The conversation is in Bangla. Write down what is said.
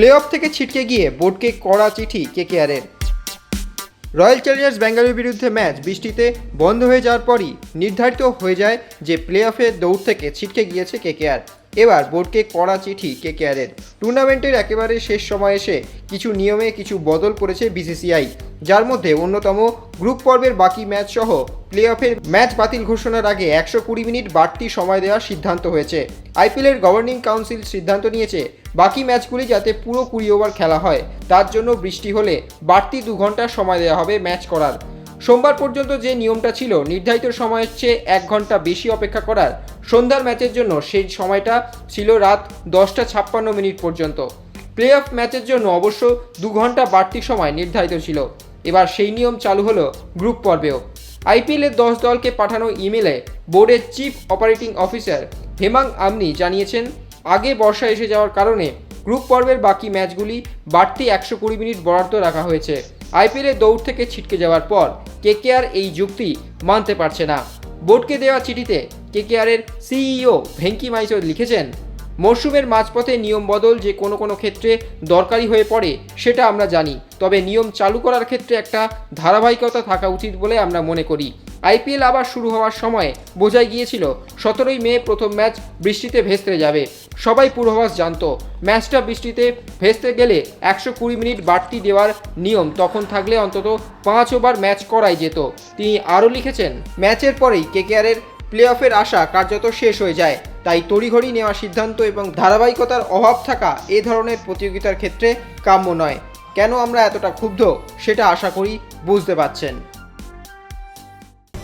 প্লে অফ থেকে ছিটকে গিয়ে বোর্ডকে কড়া চিঠি কেকেআরের। রয়্যাল চ্যালেঞ্জার্স ব্যাঙ্গালোর বিরুদ্ধে ম্যাচ বৃষ্টিতে বন্ধ হয়ে যাওয়ার পরই নির্ধারিত হয়ে যায় যে প্লে অফের দৌড় থেকে ছিটকে গিয়েছে কেকেআর। এবার বোর্ডকে কড়া চিঠি কেকেআরের টুর্নামেন্টের একেবারে শেষ সময় এসে কিছু নিয়মে কিছু বদল করেছে বিসিসিআই, যার মধ্যে অন্যতম গ্রুপ পর্বের বাকি ম্যাচ সহ প্লে অফের ম্যাচ বাতিল ঘোষণার আগে একশো কুড়ি মিনিট বাড়তি সময় দেওয়ার সিদ্ধান্ত হয়েছে। আইপিএলের গভর্নিং কাউন্সিল সিদ্ধান্ত নিয়েছে, বাকি ম্যাচগুলি যাতে পুরো কুড়ি ওভার খেলা হয়, তার জন্য বৃষ্টি হলে বাড়তি দু ঘণ্টা সময় দেওয়া হবে ম্যাচ করার। সোমবার পর্যন্ত যে নিয়মটা ছিল, নির্ধারিত সময়ের চেয়ে এক ঘণ্টা বেশি অপেক্ষা করার। সন্ধ্যার ম্যাচের জন্য সেই সময়টা ছিল রাত দশটা ছাপ্পান্ন মিনিট পর্যন্ত। প্লে অফ ম্যাচের জন্য অবশ্য দু ঘণ্টা বাড়তি সময় নির্ধারিত ছিল। এবার সেই নিয়ম চালু হলো গ্রুপ পর্বেও। আইপিএলের দশ দলকে পাঠানো ইমেলে বোর্ডের চিফ অপারেটিং অফিসার হেমাং আমনি জানিয়েছেন, আগে বর্ষা এসে যাওয়ার কারণে গ্রুপ পর্বের বাকি ম্যাচগুলি বাড়তি একশো কুড়ি মিনিট বরাদ্দ রাখা হয়েছে। আইপিএলের দৌড় থেকে ছিটকে যাওয়ার পর কেকেআর এই যুক্তি মানতে পারছে না। বোর্ডকে দেওয়া চিঠিতে কেকেআরের সিইও ভেঙ্কি মাইসো লিখেছেন, মরশুমের মাঝপথে নিয়ম বদল যে কোনো কোনো ক্ষেত্রে দরকারি হয়ে পড়ে সেটা আমরা জানি, তবে নিয়ম চালু করার ক্ষেত্রে একটা ধারাবাহিকতা থাকা উচিত বলে আমরা মনে করি। আইপিএল আবার শুরু হওয়ার সময় বোঝাই গিয়েছিল, সতেরোই মে প্রথম ম্যাচ বৃষ্টিতে ভেস্তে যাবে। সবাই পূর্বাভাস জানত, ম্যাচটা বৃষ্টিতে ভেস্তে গেলে একশো কুড়ি মিনিট বাড়তি দেওয়ার নিয়ম তখন থাকলে অন্তত পাঁচ ওভার ম্যাচ করাই যেত। তিনি আরও লিখেছেন, ম্যাচের পরেই কেকেআরের প্লে অফের আশা কার্যত শেষ হয়ে যায়, তাই তড়িঘড়ি নেওয়া সিদ্ধান্ত এবং ধারাবাহিকতার অভাব থাকা এ ধরনের প্রতিযোগিতার ক্ষেত্রে কাম্য নয়। কেন আমরা এতটা ক্ষুব্ধ, সেটা আশা করি বুঝতে পারছেন।